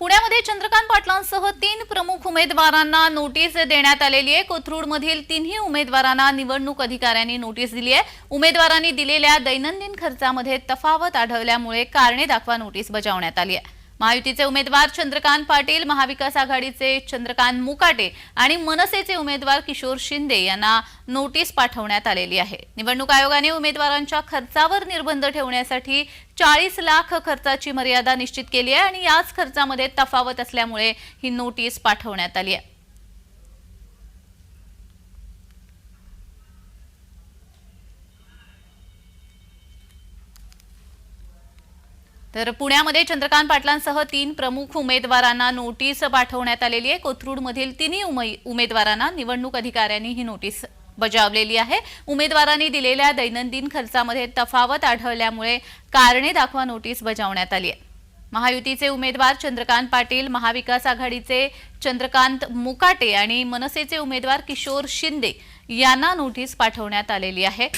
पुण्यामध्ये चंद्रकांत पाटलांसह तीन प्रमुख उमेदवारांना नोटीस देण्यात आलेली आहे. कोथरूडमधील तिन्ही उमेदवारांना निवडणूक अधिकाऱ्यांनी नोटीस दिली आहे. उमेदवारांनी दिलेल्या दैनंदिन खर्चामध्ये तफावत आढळल्यामुळे कारणे दाखवा नोटीस बजावण्यात आली आहे. महायुतीचे उमेदवार चंद्रकांत पाटील महाविकास आघाडीचे चंद्रकांत मुकाटे आणि मनसेचे उमेदवार किशोर शिंदे यांना नोटीस पाठवण्यात आलेली आहे. निवडणूक आयोगाने उमेदवारांच्या खर्चावर निर्बंध ठेवण्यासाठी चाळीस लाख खर्चाची मर्यादा निश्चित केली आहे आणि याच खर्चामध्ये तफावत असल्यामुळे ही नोटीस पाठवण्यात आली आहे. तर पुण्यामध्ये चंद्रकांत पाटलांसह तीन प्रमुख उमेदवारांना नोटीस पाठवण्यात आलेली आहे. कोथरूडमधील तिन्ही उमेदवारांना निवडणूक अधिकाऱ्यांनी ही नोटीस बजावलेली आहे. उमेदवारांनी दिलेल्या दैनंदिन खर्चामध्ये तफावत आढळल्यामुळे कारणे दाखवा नोटीस बजावण्यात आली आहे. महायुतीचे उमेदवार चंद्रकांत पाटील महाविकास आघाडीचे चंद्रकांत मुकाटे आणि मनसेचे उमेदवार किशोर शिंदे यांना नोटीस पाठवण्यात आलेली आहे.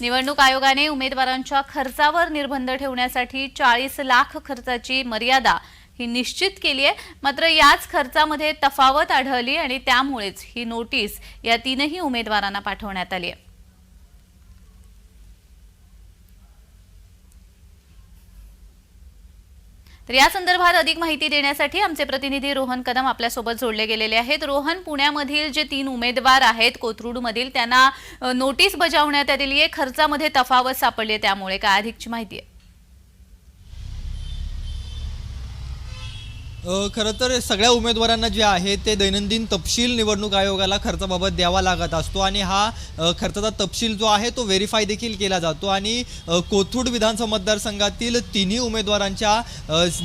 निवडणूक आयोगाने उमेदवारांच्या खर्चावर निर्बंध ठेवण्यासाठी चाळीस लाख खर्चाची मर्यादा ही निश्चित केली आहे. मात्र याच खर्चामध्ये तफावत आढळली आणि त्यामुळेच ही नोटीस या तीनही उमेदवारांना पाठवण्यात आली आहे. तर या संदर्भात अधिक माहिती देण्यासाठी आमचे प्रतिनिधी रोहन कदम आपल्यासोबत जोडले गेलेले आहेत. रोहन पुण्यामधील जे तीन उमेदवार आहेत कोथरूडमधील त्यांना नोटीस बजावण्यात आलेली आहे. खर्चामध्ये तफावत सापडली आहे त्यामुळे. काय अधिकची माहिती आहे? खरं तर सगळ्या उमेदवारांना जे आहे ते दैनंदिन तपशील निवडणूक आयोगाला खर्चाबाबत द्यावा लागत असतो आणि हा खर्चाचा तपशील जो आहे तो व्हेरीफाय देखील केला जातो आणि कोथरूड विधानसभा मतदारसंघातील तिन्ही उमेदवारांच्या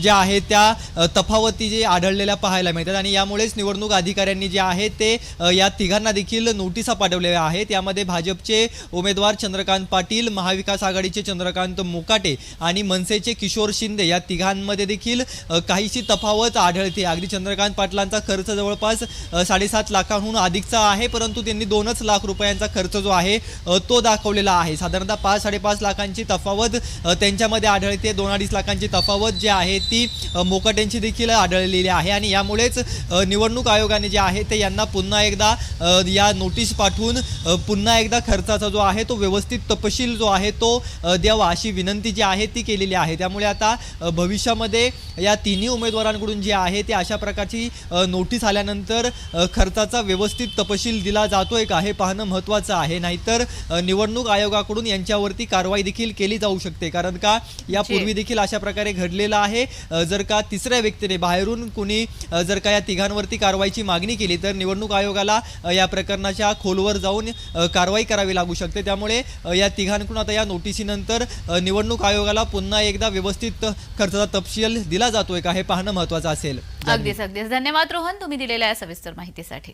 ज्या आहेत त्या तफावती जे आढळलेल्या पाहायला मिळतात आणि यामुळेच निवडणूक अधिकाऱ्यांनी जे आहे ते या तिघांना देखील नोटिसा पाठवलेल्या आहेत. यामध्ये भाजपचे उमेदवार चंद्रकांत पाटील महाविकास आघाडीचे चंद्रकांत मुकाटे आणि मनसेचे किशोर शिंदे या तिघांमध्ये देखील काहीशी तफावत आढळते. अगदी चंद्रकांत पाटलांचा खर्च जवळपास साडेसात लाखांहून अधिकचा आहे परंतु त्यांनी दोनच लाख रुपयांचा खर्च जो आहे तो दाखवलेला आहे. साधारणतः पाच साडेपाच लाखांची तफावत त्यांच्यामध्ये आढळते. दोन अडीच लाखांची तफावत जी आहे ती मोकट्यांची मोकाट्यांची देखील आढळलेली आहे आणि यामुळेच निवडणूक आयोगाने जे आहे ते यांना पुन्हा एकदा या नोटीस पाठवून पुन्हा एकदा खर्चाचा जो आहे तो व्यवस्थित तपशील जो आहे तो द्यावा अशी विनंती जी आहे ती केलेली आहे. त्यामुळे आता भविष्यामध्ये या तिन्ही उमेदवारांकडून जे आहे ते अशा प्रकारची नोटीस आल्यानंतर खर्चाचा व्यवस्थित तपशील दिला जातोय का हे पाहणं महत्त्वाचं आहे. नाहीतर निवडणूक आयोगाकडून यांच्यावरती कारवाई देखील केली जाऊ शकते. कारण का यापूर्वी देखील अशा प्रकारे घडलेलं आहे. जर का तिसऱ्या व्यक्तीने बाहेरून कुणी जर का या तिघांवरती कारवाईची मागणी केली तर निवडणूक आयोगाला या प्रकरणाच्या खोलवर जाऊन कारवाई करावी लागू शकते. त्यामुळे या तिघांकडून आता या नोटिसीनंतर निवडणूक आयोगाला पुन्हा एकदा व्यवस्थित खर्चाचा तपशील दिला जातोय का हे पाहणं महत्त्वाचं असेल. अगदीच अगदीच. धन्यवाद रोहन तुम्ही दिलेल्या या सविस्तर माहितीसाठी.